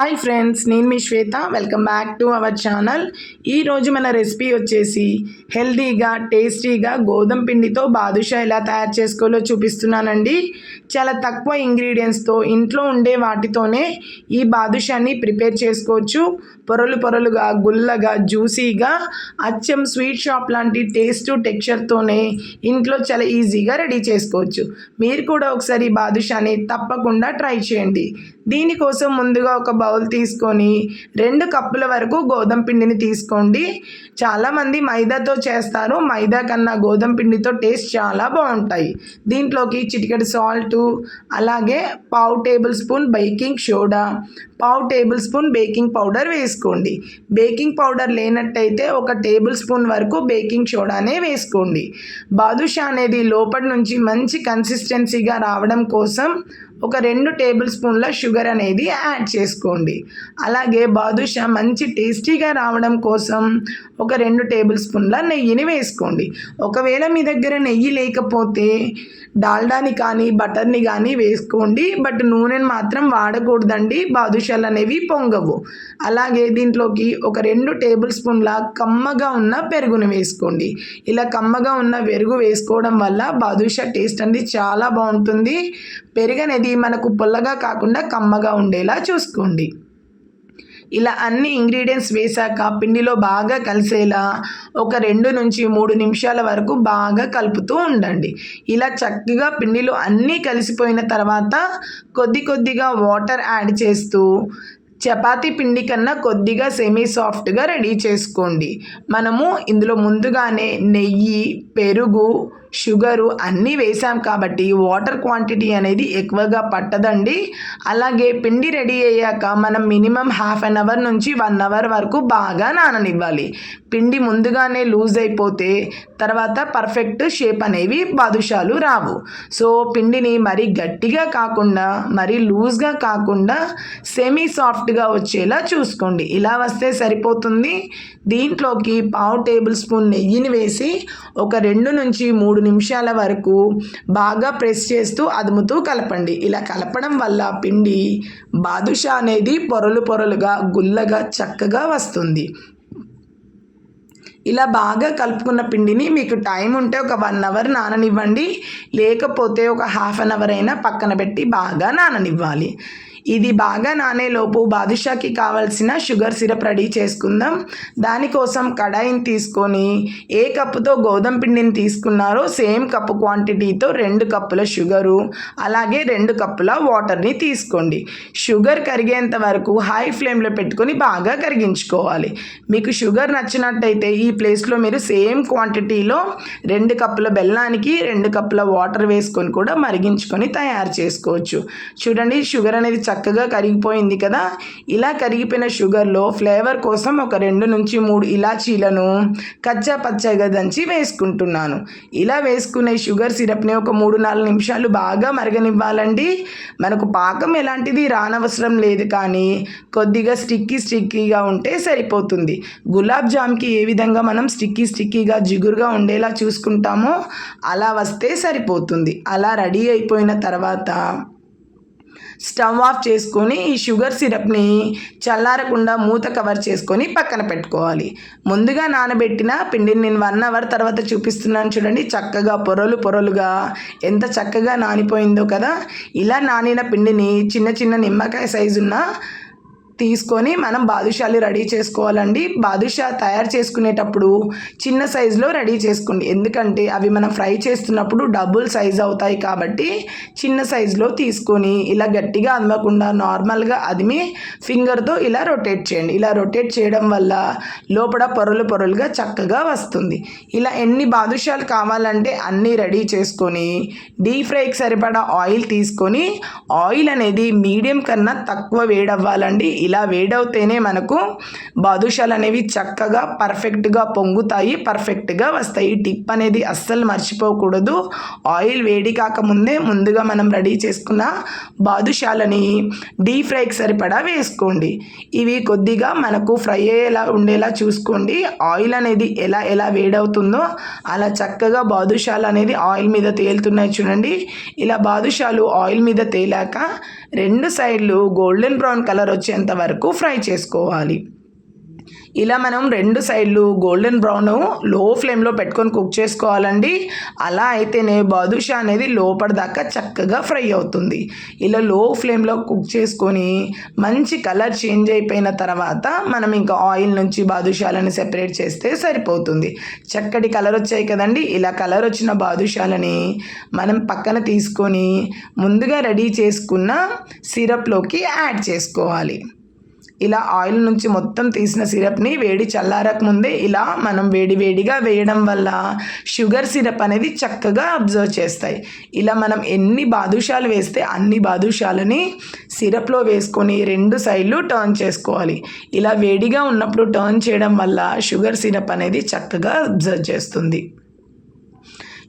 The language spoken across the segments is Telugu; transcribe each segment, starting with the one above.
హాయ్ ఫ్రెండ్స్ నేను మీ Shweta. Welcome back to our channel ఈరోజు మన రెసిపీ వచ్చేసి హెల్తీగా టేస్టీగా గోధుమ పిండితో బాదుషా ఎలా తయారు చేసుకోవాలో చూపిస్తున్నానండి. చాలా తక్కువ ఇంగ్రీడియంట్స్తో ఇంట్లో ఉండే వాటితోనే ఈ బాదుషాని ప్రిపేర్ చేసుకోవచ్చు. పొరలు పొరలుగా గుల్లగా జ్యూసీగా అచ్చం స్వీట్ షాప్ లాంటి టేస్ట్ టెక్స్చర్తోనే ఇంట్లో చాలా ఈజీగా రెడీ చేసుకోవచ్చు. మీరు కూడా ఒకసారి ఈ బాదుషాని తప్పకుండా ట్రై చేయండి. దీనికోసం ముందుగా ఒక బౌల్ తీసుకొని రెండు కప్పుల వరకు గోధుమ పిండిని తీసుకోండి. చాలామంది మైదాతో చేస్తారు. మైదా కన్నా గోధుమ పిండితో టేస్ట్ చాలా బాగుంటాయి. దీంట్లోకి చిటికెడు సాల్ట్ అలాగే పావు టేబుల్ స్పూన్ బేకింగ్ సోడా పావు టేబుల్ స్పూన్ బేకింగ్ పౌడర్ వేసుకోండి. బేకింగ్ పౌడర్ లేనట్టయితే ఒక టేబుల్ స్పూన్ వరకు బేకింగ్ సోడానే వేసుకోండి. బాదుషా అనేది లోపటి నుంచి మంచి కన్సిస్టెన్సీగా రావడం కోసం ఒక రెండు టేబుల్ స్పూన్ల షుగర్ అనేది యాడ్ చేసుకోండి. అలాగే బాదుషా మంచి టేస్టీగా రావడం కోసం ఒక రెండు టేబుల్ స్పూన్ల నెయ్యిని వేసుకోండి. ఒకవేళ మీ దగ్గర నెయ్యి లేకపోతే డాల్డాని కానీ బటర్ని కానీ వేసుకోండి. బట్ నూనెని మాత్రం వాడకూడదండి. బాదుషాలు అనేవి పొంగవు. అలాగే దీంట్లోకి ఒక రెండు టేబుల్ స్పూన్ల కమ్మగా ఉన్న పెరుగుని వేసుకోండి. ఇలా కమ్మగా ఉన్న పెరుగు వేసుకోవడం వల్ల బాదుషా టేస్ట్ అనేది చాలా బాగుంటుంది. పెరుగు అనేది మనకు పుల్లగా కాకుండా కమ్మగా ఉండేలా చూసుకోండి. ఇలా అన్ని ఇంగ్రీడియంట్స్ వేశాక పిండిలో బాగా కలిసేలా ఒక రెండు నుంచి మూడు నిమిషాల వరకు బాగా కలుపుతూ ఉండండి. ఇలా చక్కగా పిండిలో అన్నీ కలిసిపోయిన తర్వాత కొద్ది కొద్దిగా వాటర్ యాడ్ చేస్తూ చపాతీ పిండి కన్నా కొద్దిగా సెమీ సాఫ్ట్గా రెడీ చేసుకోండి. మనము ఇందులో ముందుగానే నెయ్యి పెరుగు షుగరు అన్నీ వేసాం కాబట్టి వాటర్ క్వాంటిటీ అనేది ఎక్కువగా పట్టదండి. అలాగే పిండి రెడీ అయ్యాక మనం మినిమం హాఫ్ అన్ అవర్ నుంచి వన్ అవర్ వరకు బాగా నాననివ్వాలి. పిండి ముందుగానే లూజ్ అయిపోతే తర్వాత పర్ఫెక్ట్ షేప్ అనేవి బాదుషాలు రావు. సో పిండిని మరీ గట్టిగా కాకుండా మరీ లూజ్గా కాకుండా సెమీ సాఫ్ట్గా వచ్చేలా చూసుకోండి. ఇలా వస్తే సరిపోతుంది. దీంట్లోకి పావు టేబుల్ స్పూన్ నెయ్యిని వేసి ఒక రెండు నుంచి మూడు నిమిషాల వరకు బాగా ప్రెస్ చేస్తూ అదుముతూ కలపండి. ఇలా కలపడం వల్ల పిండి బాదుషా అనేది పొరలు పొరలుగా గుల్లగా చక్కగా వస్తుంది. ఇలా బాగా కలుపుకున్న పిండిని మీకు టైం ఉంటే ఒక వన్ అవర్ నాననివ్వండి. లేకపోతే ఒక హాఫ్ అన్ అవర్ అయినా పక్కన పెట్టి బాగా నాననివ్వాలి. ఇది బాగా నానేలోపు బాదుషాకి కావాల్సిన షుగర్ సిరప్ రెడీ చేసుకుందాం. దానికోసం కడాయిని తీసుకొని ఏ కప్పుతో గోధుమ పిండిని తీసుకున్నారో సేమ్ కప్పు క్వాంటిటీతో రెండు కప్పుల షుగరు అలాగే రెండు కప్పుల వాటర్ని తీసుకోండి. షుగర్ కరిగేంత వరకు హై ఫ్లేమ్లో పెట్టుకొని బాగా కరిగించుకోవాలి. మీకు షుగర్ నచ్చినట్టయితే ఈ ప్లేస్లో మీరు సేమ్ క్వాంటిటీలో రెండు కప్పుల బెల్లానికి రెండు కప్పుల వాటర్ వేసుకొని కూడా మరిగించుకొని తయారు చేసుకోవచ్చు. చూడండి షుగర్ అనేది చక్కగా కరిగిపోయింది కదా? ఇలా కరిగిపోయిన షుగర్లో ఫ్లేవర్ కోసం ఒక రెండు నుంచి మూడు ఇలాచీలను కచ్చా పచ్చగా దంచి వేసుకుంటున్నాను. ఇలా వేసుకునే షుగర్ సిరప్ని ఒక మూడు నాలుగు నిమిషాలు బాగా మరగనివ్వాలండి. మనకు పాకం ఎలాంటిది రానవసరం లేదు కానీ కొద్దిగా స్టిక్కీ స్టిక్కీగా ఉంటే సరిపోతుంది. గులాబ్ జామ్కి ఏ విధంగా మనం స్టిక్కీ స్టిక్కీగా జిగురుగా ఉండేలా చూసుకుంటామో అలా వస్తే సరిపోతుంది. అలా రెడీ అయిపోయిన తర్వాత స్టవ్ ఆఫ్ చేసుకొని ఈ షుగర్ సిరప్ని చల్లారకుండా మూత కవర్ చేసుకొని పక్కన పెట్టుకోవాలి. ముందుగా నానబెట్టిన పిండిని నేను వన్ అవర్ తర్వాత చూపిస్తున్నాను చూడండి. చక్కగా పొరలు పొరలుగా ఎంత చక్కగా నానిపోయిందో కదా. ఇలా నానిన పిండిని చిన్న చిన్న నిమ్మకాయ సైజున్న తీసుకొని మనం బాదుషాలు రెడీ చేసుకోవాలండి. బాదుషా తయారు చేసుకునేటప్పుడు చిన్న సైజులో రెడీ చేసుకోండి. ఎందుకంటే అవి మనం ఫ్రై చేస్తున్నప్పుడు డబుల్ సైజ్ అవుతాయి కాబట్టి చిన్న సైజులో తీసుకొని ఇలా గట్టిగా అదమకుండా నార్మల్గా అదిమి ఫింగర్తో ఇలా రొటేట్ చేయండి. ఇలా రొటేట్ చేయడం వల్ల లోపల పొరలు పొరలుగా చక్కగా వస్తుంది. ఇలా ఎన్ని బాదుషాలు కావాలంటే అన్నీ రెడీ చేసుకొని డీప్ ఫ్రైకి సరిపడా ఆయిల్ తీసుకొని ఆయిల్ అనేది మీడియం కన్నా తక్కువ వేడవ్వాలండి. ఇలా వేడవుతేనే మనకు బాదుషాలు అనేవి చక్కగా పర్ఫెక్ట్గా పొంగుతాయి పర్ఫెక్ట్గా వస్తాయి. ఈ టిప్ అనేది అస్సలు మర్చిపోకూడదు. ఆయిల్ వేడి కాకముందే ముందుగా మనం రెడీ చేసుకున్న బాదుషాలని డీప్ ఫ్రైకి సరిపడా వేసుకోండి. ఇవి కొద్దిగా మనకు ఫ్రై అయ్యేలా ఉండేలా చూసుకోండి. ఆయిల్ అనేది ఎలా ఎలా వేడవుతుందో అలా చక్కగా బాదుషాలు అనేది ఆయిల్ మీద తేలుతున్నాయి చూడండి. ఇలా బాదుషాలు ఆయిల్ మీద తేలాక రెండు సైడ్లు గోల్డెన్ బ్రౌన్ కలర్ వచ్చేంత వరకు ఫ్రై చేసుకోవాలి. ఇలా మనం రెండు సైడ్లు గోల్డెన్ బ్రౌన్లో ఫ్లేమ్లో పెట్టుకొని కుక్ చేసుకోవాలండి. అలా అయితేనే బాదుషా అనేది లోపల దాకా చక్కగా ఫ్రై అవుతుంది. ఇలా లో ఫ్లేమ్లో కుక్ చేసుకొని మంచి కలర్ చేంజ్ అయిపోయిన తర్వాత మనం ఇంకా ఆయిల్ నుంచి బాదుషాలని సెపరేట్ చేస్తే సరిపోతుంది. చక్కటి కలర్ వచ్చాయి కదండి. ఇలా కలర్ వచ్చిన బాదుషాలని మనం పక్కన తీసుకొని ముందుగా రెడీ చేసుకున్న సిరప్లోకి యాడ్ చేసుకోవాలి. ఇలా ఆయిల్ నుంచి మొత్తం తీసిన సిరప్ని వేడి చల్లారక ముందే ఇలా మనం వేడి వేడిగా వేయడం వల్ల షుగర్ సిరప్ అనేది చక్కగా అబ్జర్వ్ చేస్తాయి. ఇలా మనం ఎన్ని బాదుషాలు వేస్తే అన్ని బాదుషాలని సిరప్లో వేసుకొని రెండు సైడ్లు టర్న్ చేసుకోవాలి. ఇలా వేడిగా ఉన్నప్పుడు టర్న్ చేయడం వల్ల షుగర్ సిరప్ అనేది చక్కగా అబ్జర్వ్ చేస్తుంది.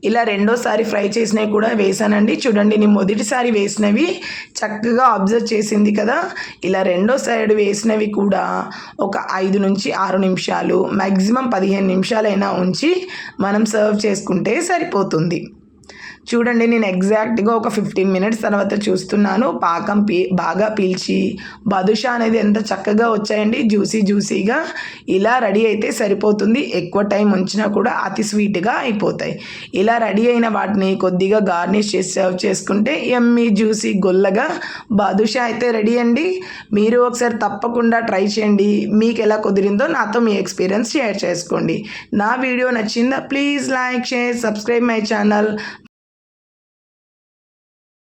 ఇలా రెండోసారి ఫ్రై చేసినవి కూడా వేసానండి. చూడండి నేను మొదటిసారి వేసినవి చక్కగా అబ్జర్వ్ చేసింది కదా. ఇలా రెండో సైడ్ వేసినవి కూడా ఒక ఐదు నుంచి ఆరు నిమిషాలు మ్యాక్సిమం పదిహేను నిమిషాలైనా ఉంచి మనం సర్వ్ చేసుకుంటే సరిపోతుంది. చూడండి నేను ఎగ్జాక్ట్గా ఒక ఫిఫ్టీన్ మినిట్స్ తర్వాత చూస్తున్నాను. పాకం పీ బాగా పీల్చి బదుషా అనేది ఎంత చక్కగా వచ్చాయండి. జ్యూసీ జ్యూసీగా ఇలా రెడీ అయితే సరిపోతుంది. ఎక్కువ టైం ఉంచినా కూడా అతి స్వీట్గా అయిపోతాయి. ఇలా రెడీ అయిన వాటిని కొద్దిగా గార్నిష్ చేసి సర్వ్ చేసుకుంటే ఎమ్మి జ్యూసీ గొల్లగా బాదుషా అయితే రెడీ అండి. మీరు ఒకసారి తప్పకుండా ట్రై చేయండి. మీకు ఎలా కుదిరిందో నాతో మీ ఎక్స్పీరియన్స్ షేర్ చేసుకోండి. నా వీడియో నచ్చిందా? Please like share subscribe my channel.